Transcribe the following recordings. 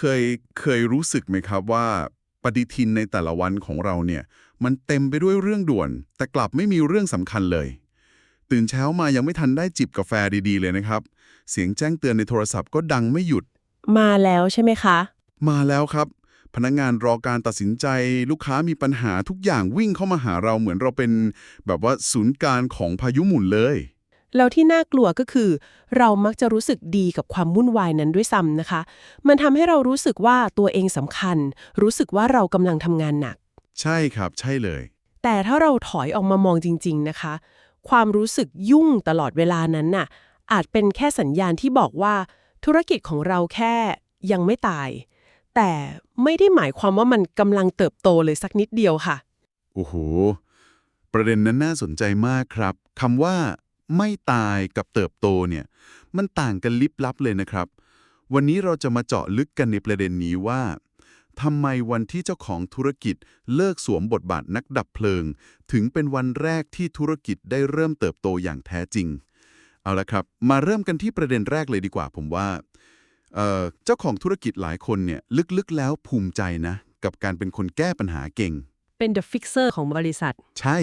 เคยเคยรู้สึกไหมครับว่าปฏิทินในแต่ละวันของเราเนี่ย มันเต็มไปด้วยเรื่องด่วน แต่กลับไม่มีเรื่องสำคัญเลย ตื่นเช้ามายังไม่ทันได้จิบกาแฟดีๆเลยนะครับ เสียงแจ้งเตือนในโทรศัพท์ก็ดังไม่หยุด มาแล้วใช่ไหมคะ มาแล้วครับ พนักงานรอการตัดสินใจ ลูกค้ามีปัญหาทุกอย่างวิ่งเข้ามาหาเราเหมือนเราเป็น แบบว่าศูนย์กลางของพายุหมุนเลย แล้วที่น่ากลัวก็คือ เรามักจะรู้สึกดีกับความวุ่นวายนั้นด้วยซ้ำนะคะ มันทำให้เรารู้สึกว่าตัวเองสำคัญ รู้สึกว่าเรากำลังทำงานหนัก ใช่ครับใช่เลย แต่ถ้าเราถอยออกมามองจริง ๆนะคะ ความรู้สึกยุ่งตลอดเวลานั้นน่ะ อาจเป็นแค่สัญญาณที่บอกว่า ธุรกิจของเราแค่ยังไม่ตาย แต่ไม่ได้หมายความว่ามันกำลังเติบโตเลยสักนิดเดียวค่ะ โอ้โห ประเด็นนั้นน่าสนใจมากครับ คำว่า ไม่ตายกับเติบโตเนี่ยมันต่างกันลิบลับเลยนะครับ วันนี้เราจะมาเจาะลึกกันในประเด็นนี้ว่าทำไมวันที่เจ้าของธุรกิจเลิกสวมบทบาทนักดับเพลิง ถึงเป็นวันแรกที่ธุรกิจได้เริ่มเติบโตอย่างแท้จริง เอาละครับ มาเริ่มกันที่ประเด็นแรกเลยดีกว่าผมว่าเอ่อเจ้าของธุรกิจหลายคนเนี่ยลึกๆแล้วภูมิใจนะ กับการเป็นคนแก้ปัญหาเก่ง เป็น the fixer ของบริษัท ใช่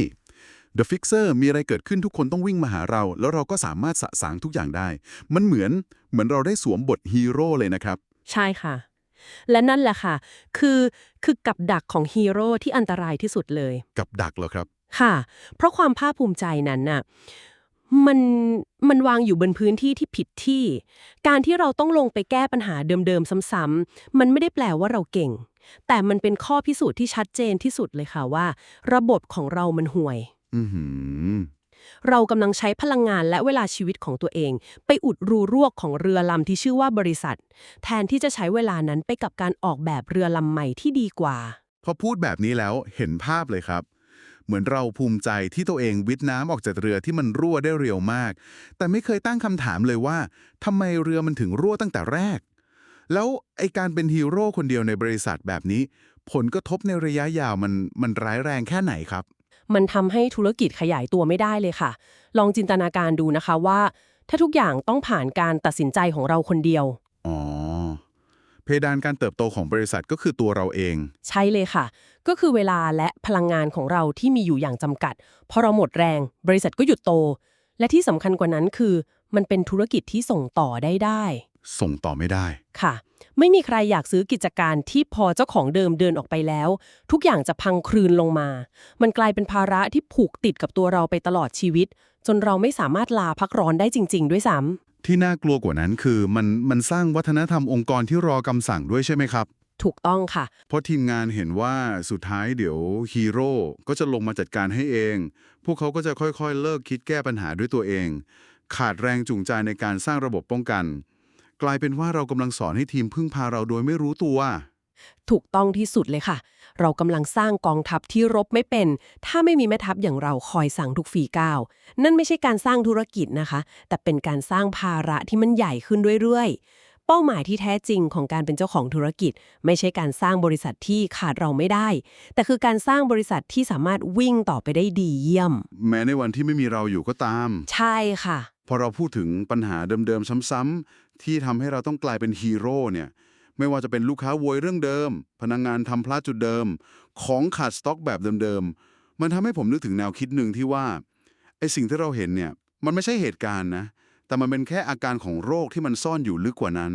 The Fixer มีอะไรเกิดขึ้นทุกคนต้องวิ่งมาหาเรา แล้วเราก็สามารถสะสางทุกอย่างได้ มันเหมือนเหมือนเราได้สวมบทฮีโร่เลยนะครับ ใช่ค่ะ และนั่นแหละค่ะ คือคือกับดักของฮีโร่ที่อันตรายที่สุดเลย กับดักเหรอครับ ค่ะ เพราะความภาคภูมิใจนั้นน่ะมันมันวางอยู่บนพื้นที่ที่ผิดที่ การที่เราต้องลงไปแก้ปัญหาเดิมๆซ้ำๆมันไม่ได้แปลว่าเราเก่ง แต่มันเป็นข้อพิสูจน์ที่ชัดเจนที่สุดเลยค่ะว่า ระบบของเรามันห่วย อือหือ เรากำลังใช้พลังงานและเวลาชีวิตของตัวเอง ไปอุดรูรั่วของเรือลำที่ชื่อว่าบริษัท แทนที่จะใช้เวลานั้นไปกับการออกแบบเรือลำใหม่ที่ดีกว่า พอพูดแบบนี้แล้วเห็นภาพเลยครับ เหมือนเราภูมิใจที่ตัวเองวิทน้ำออกจากเรือที่มันรั่วได้เร็วมาก แต่ไม่เคยตั้งคำถามเลยว่าทำไมเรือมันถึงรั่วตั้งแต่แรก แล้วไอการเป็นฮีโร่คนเดียวในบริษัทแบบนี้ ผลกระทบในระยะยาวมันมันร้ายแรงแค่ไหนครับ มันทำให้ธุรกิจขยายตัวไม่ได้เลยค่ะ ลองจินตนาการดูนะคะว่า ถ้าทุกอย่างต้องผ่านการตัดสินใจของเราคนเดียว อ๋อ เพดานการเติบโตของบริษัทก็คือตัวเราเอง ใช่เลยค่ะ ก็คือเวลาและพลังงานของเราที่มีอยู่อย่างจำกัด พอเราหมดแรง บริษัทก็หยุดโต และที่สำคัญกว่านั้นคือ มันเป็นธุรกิจที่ส่งต่อได้ได้ ส่งต่อไม่ได้ ค่ะ ไม่มีใครอยากซื้อกิจการที่พอเจ้าของเดิมเดินออกไปแล้ว ทุกอย่างจะพังคลืนลงมา มันกลายเป็นภาระที่ผูกติดกับตัวเราไปตลอดชีวิต จนเราไม่สามารถลาพักร้อนได้จริง ๆ ด้วยซ้ำที่น่ากลัวกว่านั้นคือมันมันสร้างวัฒนธรรมองค์กรที่รอคำสั่งด้วยใช่ไหมครับ ถูกต้องค่ะ เพราะทีมงานเห็นว่าสุดท้ายเดี๋ยวฮีโร่ก็จะลงมาจัดการให้เอง พวกเขาก็จะค่อยๆ เลิกคิดแก้ปัญหาด้วยตัวเอง ขาดแรงจูงใจในการสร้างระบบป้องกัน กลายเป็นว่าเรากำลังสอนให้ทีมพึ่งพาเราโดยไม่รู้ตัว ถูกต้องที่สุดเลยค่ะ เรากำลังสร้างกองทัพที่รบไม่เป็น ถ้าไม่มีแม่ทัพอย่างเราคอยสั่งทุกฝีก้าว นั่นไม่ใช่การสร้างธุรกิจนะคะ แต่เป็นการสร้างภาระที่มันใหญ่ขึ้นเรื่อยๆ เป้าหมายที่แท้จริงของการเป็นเจ้าของธุรกิจ ไม่ใช่การสร้างบริษัทที่ขาดเราไม่ได้ แต่คือการสร้างบริษัทที่สามารถวิ่งต่อไปได้ดีเยี่ยม แม้ในวันที่ไม่มีเราอยู่ก็ตาม ใช่ค่ะ พอเราพูดถึงปัญหาเดิมๆซ้ำๆที่ทำให้เราต้องกลายเป็นฮีโร่เนี่ยไม่ว่าจะเป็นลูกค้าโวยเรื่องเดิม พนักงงานทำพลาดจุดเดิม ของขาดสต็อกแบบเดิมๆมันทำให้ผมนึกถึงแนวคิดหนึ่งที่ว่าไอสิ่งที่เราเห็นเนี่ยมันไม่ใช่เหตุการณ์นะ แต่มันเป็นแค่อาการของโรคที่มันซ่อนอยู่ลึกกว่านั้น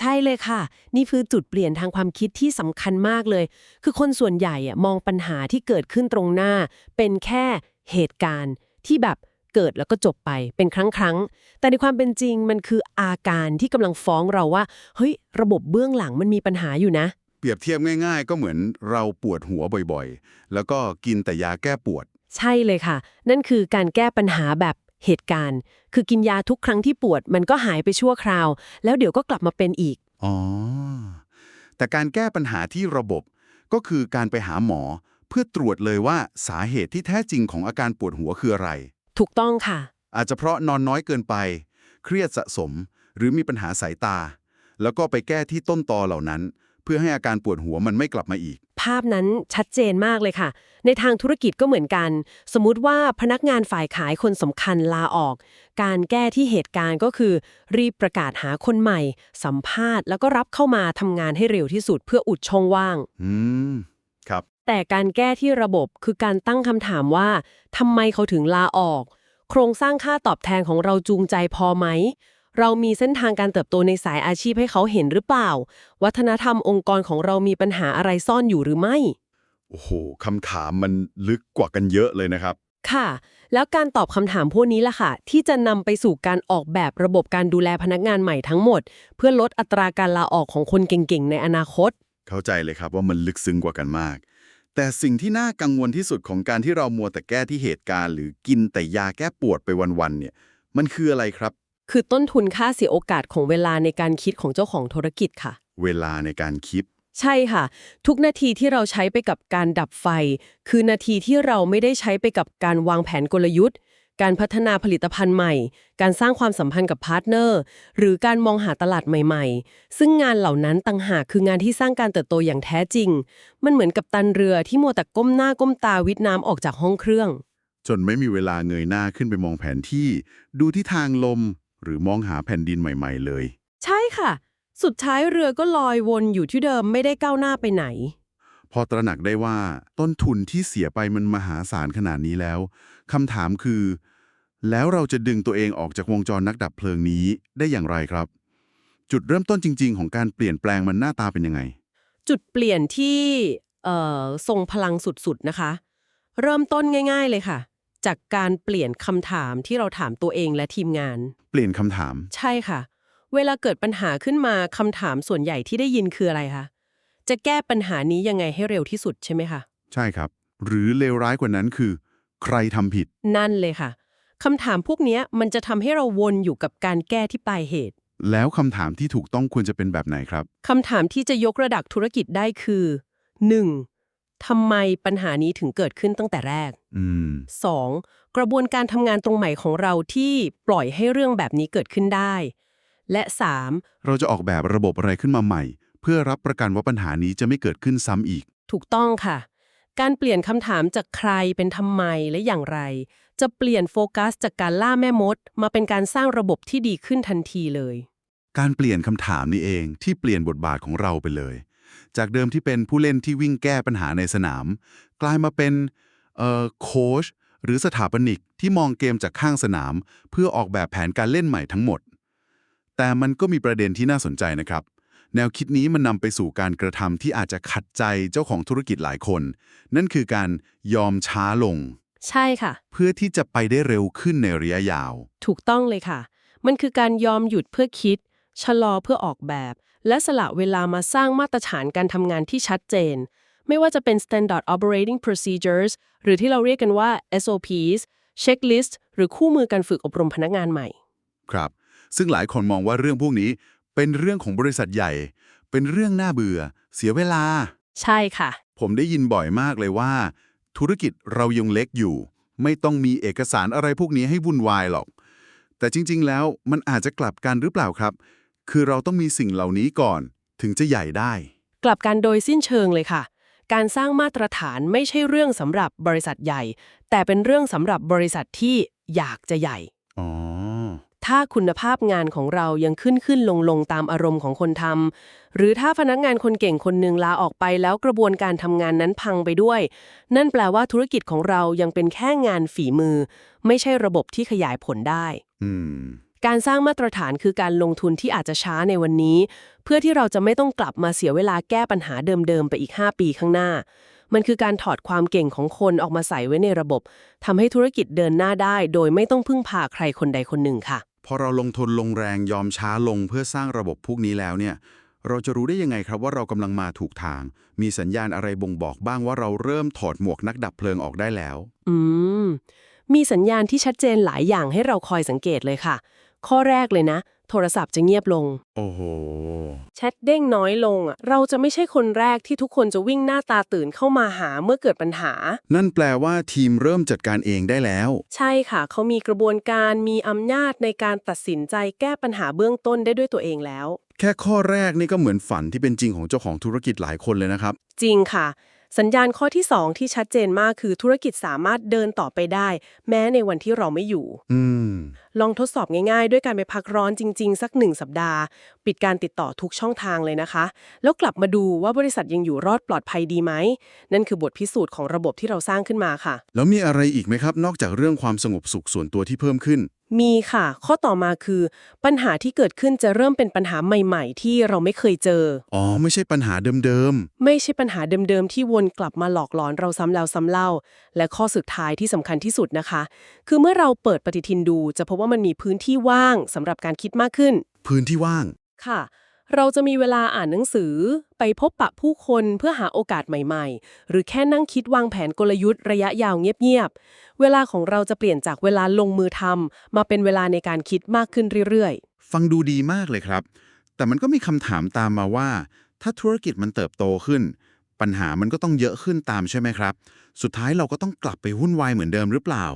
ใช่เลยค่ะ นี่คือจุดเปลี่ยนทางความคิดที่สำคัญมากเลย คือคนส่วนใหญ่อะมองปัญหาที่เกิดขึ้นตรงหน้า เป็นแค่เหตุการณ์ที่แบบเกิดแล้วก็จบไปเป็นครั้งครั้งๆแต่ในความเป็นจริงมันคืออาการที่กำลังฟ้องเราว่า เฮ้ย ระบบเบื้องหลังมันมีปัญหาอยู่นะ เปรียบเทียบง่าย ๆ ก็เหมือนเราปวดหัวบ่อยๆ แล้วก็กินแต่ยาแก้ปวด ใช่เลยค่ะ นั่นคือการแก้ปัญหาแบบ เหตุการณ์ คือกินยาทุกครั้งที่ปวดมันก็หายไปชั่วคราว แล้วเดี๋ยวก็กลับมาเป็นอีก อ๋อ แต่การแก้ปัญหาที่ระบบก็คือการไปหาหมอ เพื่อตรวจเลยว่าสาเหตุที่แท้จริงของอาการปวดหัวคืออะไร ถูกต้องค่ะ อาจจะเพราะนอนน้อยเกินไป เครียดสะสม หรือมีปัญหาสายตา แล้วก็ไปแก้ที่ต้นตอเหล่านั้น เพื่อให้อาการปวดหัวมันไม่กลับมาอีกพ ภาพนั้นชัดเจนมากเลยค่ะ ในทางธุรกิจก็เหมือนกัน สมมุติว่าพนักงานฝ่ายขายคนสำคัญลาออก การแก้ที่เหตุการณ์ก็คือ รีบประกาศหาคนใหม่ สัมภาษณ์แล้วก็รับเข้ามาทำงานให้เร็วที่สุดเพื่ออุดช่องว่าง อืม ครับ แต่การแก้ที่ระบบคือการตั้งคำถามว่าทำไมเขาถึงลาออก โครงสร้างค่าตอบแทนของเราจูงใจพอไหม เรามีเส้นทางการเติบโตในสายอาชีพให้เขาเห็นหรือเปล่า วัฒนธรรมองค์กรของเรามีปัญหาอะไรซ่อนอยู่หรือไม่ โอ้โหคำถามมันลึกกว่ากันเยอะเลยนะครับ ค่ะ แล้วการตอบคำถามพวกนี้ล่ะค่ะ ที่จะนำไปสู่การออกแบบระบบการดูแลพนักงานใหม่ทั้งหมด เพื่อลดอัตราการลาออกของคนเก่งๆ ในอนาคต เข้าใจเลยครับว่ามันลึกซึ้งกว่ากันมาก แต่สิ่งที่น่ากังวลที่สุดของการที่เรามัวแต่แก้ที่เหตุการณ์ หรือกินแต่ยาแก้ปวดไปวันๆเนี่ย มันคืออะไรครับ คือต้นทุนค่าเสียโอกาสของเวลาในการคิดของเจ้าของธุรกิจค่ะ เวลาในการคิด ใช่ค่ะ ทุกนาทีที่เราใช้ไปกับการดับไฟ คือนาทีที่เราไม่ได้ใช้ไปกับการวางแผนกลยุทธ์ การพัฒนาผลิตภัณฑ์ใหม่ การสร้างความสัมพันธ์กับพาร์ทเนอร์ หรือการมองหาตลาดใหม่ ๆ ซึ่งงานเหล่านั้นต่างหากคืองานที่สร้างการเติบโตอย่างแท้จริง มันเหมือนกับตันเรือที่มัวแต่ก้มหน้าก้มตาวิทน้ำออกจากห้องเครื่อง จนไม่มีเวลาเงยหน้าขึ้นไปมองแผนที่ ดูที่ทางลม หรือมองหาแผ่นดินใหม่ ๆ เลย ใช่ค่ะ สุดท้ายเรือก็ลอยวนอยู่ที่เดิมไม่ได้ก้าวหน้าไปไหน พอตระหนักได้ว่าต้นทุนที่เสียไปมันมหาศาลขนาดนี้แล้วคำถามคือ แล้วเราจะดึงตัวเองออกจากวงจรนักดับเพลิงนี้ได้อย่างไรครับ จุดเริ่มต้นจริง ๆ ของการเปลี่ยนแปลงมันหน้าตาเป็นยังไง จุดเปลี่ยนที่เอ่อทรงพลังสุดๆนะคะ เริ่มต้นง่าย ๆ เลยค่ะ จากการเปลี่ยนคำถามที่เราถามตัวเองและทีมงาน เปลี่ยนคำถาม ใช่ค่ะ เวลาเกิดปัญหาขึ้นมาคำถามส่วนใหญ่ที่ได้ยินคืออะไรคะจะแก้ปัญหานี้ยังไงให้เร็วที่สุดใช่ไหมคะใช่ครับ หรือเลวร้ายกว่านั้นคือ ใครทำผิด นั่นเลยค่ะคำถามพวกเนี้ยมันจะทำให้เราวนอยู่กับการแก้ที่ปลายเหตุ แล้วคำถามที่ถูกต้องควรจะเป็นแบบไหนครับคำถามที่จะยกระดับธุรกิจได้คือ 1. ทำไมปัญหานี้ถึงเกิดขึ้นตั้งแต่แรก อืม 2. กระบวนการทำงานตรงใหม่ของเราที่ปล่อยให้เรื่องแบบนี้เกิดขึ้นได้ และ 3. เราจะออกแบบระบบอะไรขึ้นมาใหม่ เพื่อรับประกันว่าปัญหานี้จะไม่เกิดขึ้นซ้ำอีกถูกต้องค่ะ การเปลี่ยนคำถามจากใครเป็นทำไมและอย่างไร จะเปลี่ยนโฟกัสจากการล่าแม่มด มาเป็นการสร้างระบบที่ดีขึ้นทันทีเลย การเปลี่ยนคำถามนี่เองที่เปลี่ยนบทบาทของเราไปเลย จากเดิมที่เป็นผู้เล่นที่วิ่งแก้ปัญหาในสนาม กลายมาเป็นเอ่อโค้ชหรือสถาปนิกที่มองเกมจากข้างสนาม เพื่อออกแบบแผนการเล่นใหม่ทั้งหมด แต่มันก็มีประเด็นที่น่าสนใจนะครับ แนวคิดนี้มันนำไปสู่การกระทำที่อาจจะขัดใจเจ้าของธุรกิจหลายคน นั่นคือการยอมช้าลง ใช่ค่ะ เพื่อที่จะไปได้เร็วขึ้นในระยะยาว ถูกต้องเลยค่ะ มันคือการยอมหยุดเพื่อคิด ชะลอเพื่อออกแบบ และสละเวลามาสร้างมาตรฐานการทำงานที่ชัดเจน ไม่ว่าจะเป็น Standard Operating Procedures หรือที่เราเรียกกันว่า SOPs Checklist หรือคู่มือการฝึกอบรมพนักงานใหม่ ครับ ซึ่งหลายคนมองว่าเรื่องพวกนี้เป็นเรื่องของบริษัทใหญ่ เป็นเรื่องน่าเบื่อ เสียเวลา ใช่ค่ะ ผมได้ยินบ่อยมากเลยว่า ธุรกิจเรายังเล็กอยู่ ไม่ต้องมีเอกสารอะไรพวกนี้ให้วุ่นวายหรอก แต่จริง ๆ แล้วมันอาจจะกลับกันหรือเปล่าครับ คือเราต้องมีสิ่งเหล่านี้ก่อน ถึงจะใหญ่ได้ กลับกันโดยสิ้นเชิงเลยค่ะ การสร้างมาตรฐานไม่ใช่เรื่องสำหรับบริษัทใหญ่ แต่เป็นเรื่องสำหรับบริษัทที่อยากจะใหญ่อ๋อถ้าคุณภาพงานของเรายังขึ้นขึ้นลงลงตามอารมณ์ของคนทำหรือถ้าพนักงานคนเก่งคนหนึ่งลาออกไปแล้วกระบวนการทำงานนั้นพังไปด้วย นั่นแปลว่าธุรกิจของเรายังเป็นแค่งานฝีมือ ไม่ใช่ระบบที่ขยายผลได้ อืม การสร้างมาตรฐานคือการลงทุนที่อาจจะช้าในวันนี้ เพื่อที่เราจะไม่ต้องกลับมาเสียเวลาแก้ปัญหาเดิมๆไปอีก 5 ปีข้างหน้า มันคือการถอดความเก่งของคนออกมาใส่ไว้ในระบบทำให้ธุรกิจเดินหน้าได้ โดยไม่ต้องพึ่งพาใครคนใดคนหนึ่งค่ะ พอเราลงทุนลงแรงยอมช้าลงเพื่อสร้างระบบพวกนี้แล้วเนี่ยเราจะรู้ได้ยังไงครับว่าเรากำลังมาถูกทาง มีสัญญาณอะไรบ่งบอกบ้างว่าเราเริ่มถอดหมวกนักดับเพลิงออกได้แล้ว อืม มีสัญญาณที่ชัดเจนหลายอย่างให้เราคอยสังเกตเลยค่ะ ข้อแรกเลยนะ โทรศัพท์จะเงียบลง โอ้โห แชทเด้งน้อยลงอะเราจะไม่ใช่คนแรกที่ทุกคนจะวิ่งหน้าตาตื่นเข้ามาหาเมื่อเกิดปัญหา นั่นแปลว่าทีมเริ่มจัดการเองได้แล้ว ใช่ค่ะ เขามีกระบวนการมีอำนาจในการตัดสินใจแก้ปัญหาเบื้องต้นได้ด้วยตัวเองแล้ว แค่ข้อแรกนี่ก็เหมือนฝันที่เป็นจริงของเจ้าของธุรกิจหลายคนเลยนะครับ จริงค่ะ สัญญาณข้อที่ 2 ที่ชัดเจนมากคือธุรกิจสามารถเดินต่อไปได้ แม้ในวันที่เราไม่อยู่อืมลองทดสอบง่ายๆ ด้วยการไปพักร้อนจริง ๆ สักหนึ่งสัปดาห์ ปิดการติดต่อทุกช่องทางเลยนะคะ แล้วกลับมาดูว่าบริษัทยังอยู่รอดปลอดภัยดีไหม นั่นคือบทพิสูจน์ของระบบที่เราสร้างขึ้นมาค่ะ แล้วมีอะไรอีกไหมครับ นอกจากเรื่องความสงบสุขส่วนตัวที่เพิ่มขึ้น มีค่ะ ข้อต่อมาคือ ปัญหาที่เกิดขึ้นจะเริ่มเป็นปัญหาใหม่ๆ ที่เราไม่เคยเจอ อ๋อ ไม่ใช่ปัญหาเดิมไม่ใช่ปัญหาเดิมๆ ที่วนกลับมาหลอกหลอนเราซ้ำแล้วซ้ำเล่า และข้อสุดท้ายที่สำคัญที่สุดนะคะ คือเมื่อเราเปิดปฏิทินดูจะพบว่ามันมีพื้นที่ว่างสำหรับการคิดมากขึ้น ๆ พื้นที่ว่าง ค่ะ เราจะมีเวลาอ่านหนังสือ ไปพบปะผู้คนเพื่อหาโอกาสใหม่ๆ หรือแค่นั่งคิดวางแผนกลยุทธ์ระยะยาวเงียบๆ เวลาของเราจะเปลี่ยนจากเวลาลงมือทำมาเป็นเวลาในการคิดมากขึ้นเรื่อยๆ ฟังดูดีมากเลยครับ แต่มันก็มีคำถามตามมาว่า ถ้าธุรกิจมันเติบโตขึ้น ปัญหามันก็ต้องเยอะขึ้นตามใช่ไหมครับ สุดท้ายเราก็ต้องกลับไปวุ่นวายเหมือนเดิมหรือเปล่า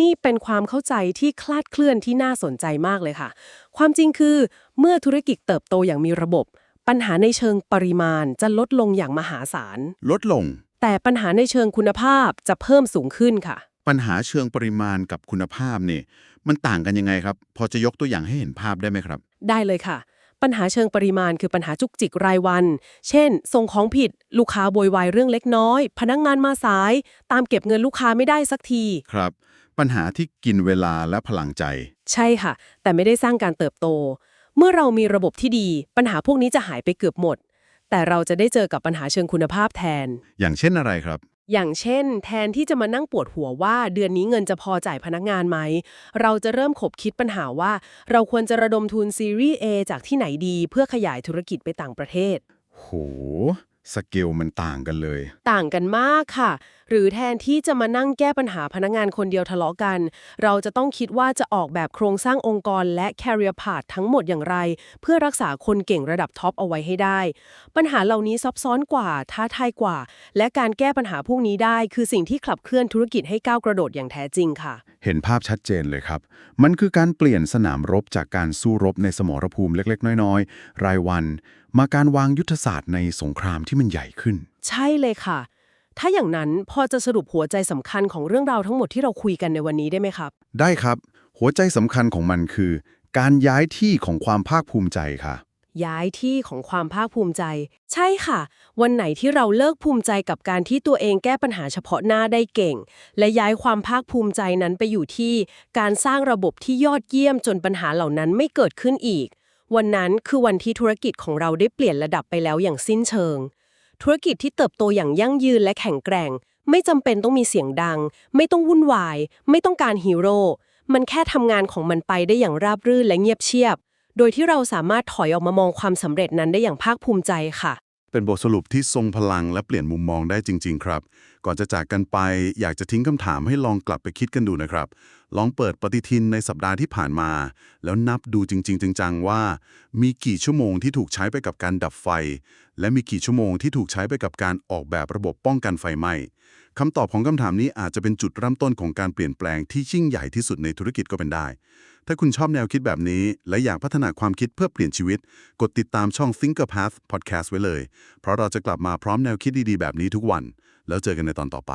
นี่เป็นความเข้าใจที่คลาดเคลื่อนที่น่าสนใจมากเลยค่ะ ความจริงคือเมื่อธุรกิจเติบโตอย่างมีระบบ ปัญหาในเชิงปริมาณจะลดลงอย่างมหาศาล ลดลง แต่ปัญหาในเชิงคุณภาพจะเพิ่มสูงขึ้นค่ะ ปัญหาเชิงปริมาณกับคุณภาพนี่มันต่างกันยังไงครับ พอจะยกตัวอย่างให้เห็นภาพได้ไหมครับ ได้เลยค่ะ ปัญหาเชิงปริมาณคือปัญหาจุกจิกรายวัน เช่น ส่งของผิด ลูกค้าโวยวายเรื่องเล็กน้อย พนักงงานมาสาย ตามเก็บเงินลูกค้าไม่ได้สักที ครับ ปัญหาที่กินเวลาและพลังใจ ใช่ค่ะ แต่ไม่ได้สร้างการเติบโต เมื่อเรามีระบบที่ดี ปัญหาพวกนี้จะหายไปเกือบหมด แต่เราจะได้เจอกับปัญหาเชิงคุณภาพแทน อย่างเช่นอะไรครับ อย่างเช่น แทนที่จะมานั่งปวดหัวว่าเดือนนี้เงินจะพอจ่ายพนักงานไหม เราจะเริ่มขบคิดปัญหาว่า เราควรจะระดมทุนซีรีส์ A จากที่ไหนดี เพื่อขยายธุรกิจไปต่างประเทศ โหสเกลมันต่างกันเลย ต่างกันมากค่ะหรือแทนที่จะมานั่งแก้ปัญหาพนักงานคนเดียวทะเลาะกัน เราจะต้องคิดว่าจะออกแบบโครงสร้างองค์กรและ career path ทั้งหมดอย่างไร เพื่อรักษาคนเก่งระดับท็อปเอาไว้ให้ได้ ปัญหาเหล่านี้ซับซ้อนกว่าท้าทายกว่า และการแก้ปัญหาพวกนี้ได้ คือสิ่งที่ขับเคลื่อนธุรกิจให้ก้าวกระโดดอย่างแท้จริงค่ะ เห็นภาพชัดเจนเลยครับ มันคือการเปลี่ยนสนามรบจากการสู้รบในสมรภูมิเล็ก ๆ น้อย ๆ รายวัน มาการวางยุทธศาสตร์ในสงครามที่มันใหญ่ขึ้น ใช่เลยค่ะ ถ้าอย่างนั้นพอจะสรุปหัวใจสำคัญของเรื่องราวทั้งหมดที่เราคุยกันในวันนี้ได้ไหมครับ ได้ครับ หัวใจสำคัญของมันคือ การย้ายที่ของความภาคภูมิใจค่ะ ย้ายที่ของความภาคภูมิใจ ใช่ค่ะ วันไหนที่เราเลิกภูมิใจกับการที่ตัวเองแก้ปัญหาเฉพาะหน้าได้เก่ง และย้ายความภาคภูมิใจนั้นไปอยู่ที่ การสร้างระบบที่ยอดเยี่ยมจนปัญหาเหล่านั้นไม่เกิดขึ้นอีก วันนั้นคือวันที่ธุรกิจของเราได้เปลี่ยนระดับไปแล้วอย่างสิ้นเชิง ธุรกิจที่เติบโตอย่างยั่งยืนและแข็งแกร่ง ไม่จำเป็นต้องมีเสียงดัง ไม่ต้องวุ่นวาย ไม่ต้องการฮีโร่ มันแค่ทำงานของมันไปได้อย่างราบรื่นและเงียบเชียบ โดยที่เราสามารถถอยออกมามองความสำเร็จนั้นได้อย่างภาคภูมิใจค่ะ เป็นบทสรุปที่ทรงพลังและเปลี่ยนมุมมองได้จริง ๆ ครับ ก่อนจะจากกันไปอยากจะทิ้งคำถามให้ลองกลับไปคิดกันดูนะครับ ลองเปิดปฏิทินในสัปดาห์ที่ผ่านมา แล้วนับดูจริง ๆ จัง ๆ ว่า มีกี่ชั่วโมงที่ถูกใช้ไปกับการดับไฟ และมีกี่ชั่วโมงที่ถูกใช้ไปกับการออกแบบระบบป้องกันไฟไหม้ คำตอบของคำถามนี้อาจจะเป็นจุดเริ่มต้นของการเปลี่ยนแปลงที่ยิ่งใหญ่ที่สุดในธุรกิจก็เป็นได้ ถ้าคุณชอบแนวคิดแบบนี้ และอยากพัฒนาความคิดเพื่อเปลี่ยนชีวิต กดติดตามช่อง Thinker Path Podcast ไว้เลย เพราะเราจะกลับมาพร้อมแนวคิดดีๆ แบบนี้ทุกวัน แล้วเจอกันในตอนต่อไป